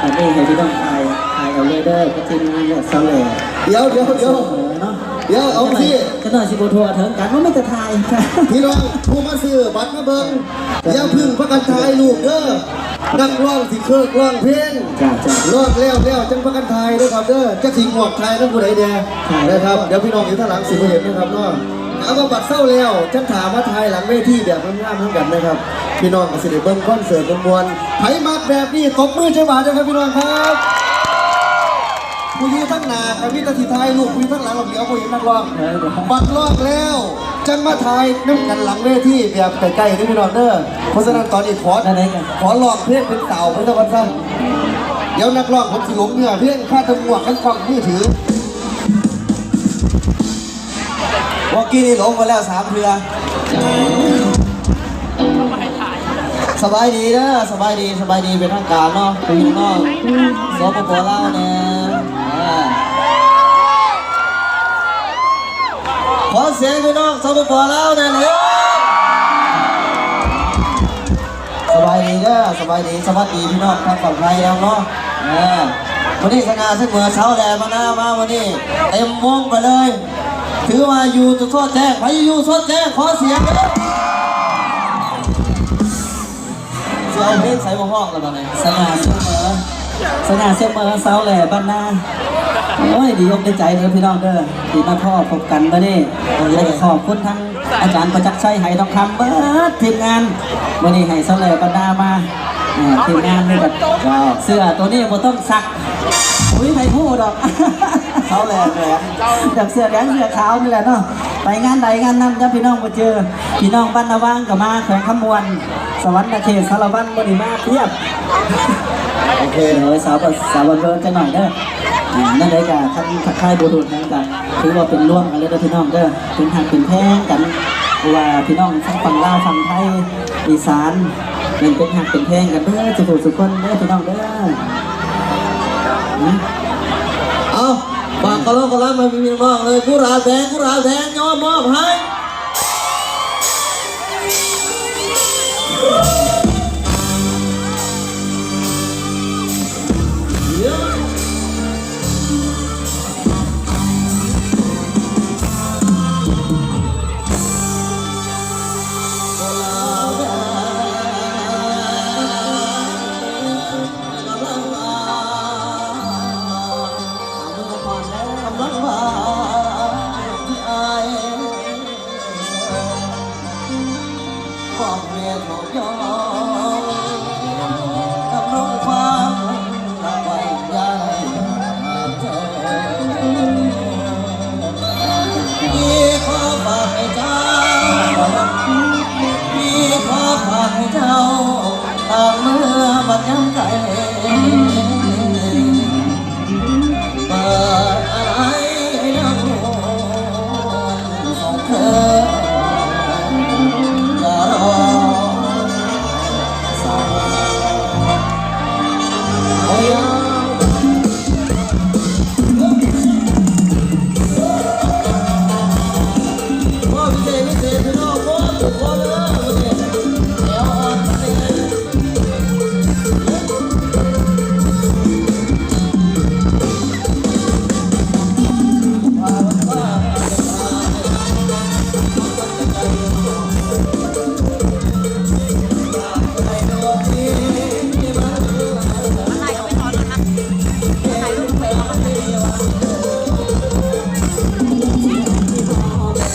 อยู่เพิ่มเด้ออันนี้ให้พี่น้องทายทายเอาเลยเด้อก็ทีมงานเนี่ยเสาแหล่เดี๋ยวเดี๋ยวเดี๋ยว เนาะเดี๋ยวเอาสิจะหน่อยสิบทัวร์เถิงกันว่าไม่จะทายค่ะพี่น้องผู้มาซื้อบัตรมาเบิ่งอย่าพึ่งประกันทายลูกเด้อนักร้องสิเคิร์กร้องเพลงจ้าจ้า รอดแล้วแล้วจังประกันทายด้วยครับเด้อจะสิงหอกทายนั่นผู้ใดแดงใช่นะครับเดี๋ยวพี่น้องอยู่ท่างหลังสิบ่เห็นนะครับเนาะ เอามาบัตรเศร้าแล้วฉันถามว่าทายหลังเวทีแบบงามๆทั้งกันนะครับ พี่น้องก็สิได้เบิ่งคอนเสิร์ตมวนๆไผมักแบบนี้ตบมือใช่บาทนะครับพี่น้องครับผู้อยู่ทั้งหน้ากับพี่ตาสิทายลูกผู้อยู่ทั้งหลังเราเดี๋ยวผู้เห็นนักร้องเออเดี๋ยวบัตรลอกแล้วจังมาทายน้ำกันหลังเวทีแบบใกล้ๆนี่พี่น้องเด้อเพราะฉะนั้นตอนนี้ขอได้ไหนกันขอลองเพลงเป็นเต่าไปสักวันสั้นเดี๋ยวนักร้องผมสิหลงเนื้อเพลงค่าตำรวจกันกล้องมือถือ วอกี้นี่หลงมาแล้วสามเทือสบายดีนะสบายดีสบายดีเป็นทางการเนาะพี่น้องสปปลาวเนี่ยขอเสียงพี่น้องสปปลาวเนี่ยสบายดีเด้อสบายดีสวัสดีพี่น้องทางฝั่งไทยแล้วเนาะวันนี้สง่าเสมอเช้าแหลมาหน้ามาวันนี้เต็มวงไปเลย ถือว่าอยู่จะทอดแจ้งไปอยู่ทอดแจ้งขอเสียงเด้อเสียเอาเพลงใส่บ่ห้องแล้วตอนนี้สง่าเสมอสง่าเสมอเสาแหล่บ้านนาโอ้ยดีอกได้ใจเด้อพี่น้องเด้อที่มาพ่อพบกันมานี่ยากจะขอบคุณทั้งอาจารย์ประจักษ์ชัยไหทองคำเบิดทีมงานวันนี้ให้เสาแหล่บ้านนามาทีมงานนี่แบบเสื้อตัวนี้บ่ต้องซักอุ้ยไผพูดดอก เช้าแหลมแหลมแบบเสื้อแดงเสื้อขาวนี่แหละเนาะไปงานใดงานนั้นจ้าพี่น้องมาเจอ พี่น้องบ้านนาว่างกับมาแขวงขมวน สวรรค์เขตสารวัตรบริมาเทียบโอเคเดี๋ยวสาวสาวบันเทิงกันหน่อยเด้ออ่านั่นเลยกับท่านทักทายบูรุษนั่นกันถือว่าเป็นร่วมกันเลยเด้อพี่น้องเด้อเป็นทางเป็นแท่งกันว่าพี่น้องทั้งฝั่งลาวฝั่งไทยอีสานเป็นเป็นทางเป็นแท่งกันเด้อสุขสุขคนเด้อพี่น้องเด้อ นะเอาฝากกระโลกกระลามาพี่น้องเลยผู้ราแดงผู้ราแดงยอมมอบให้ 万年 theo.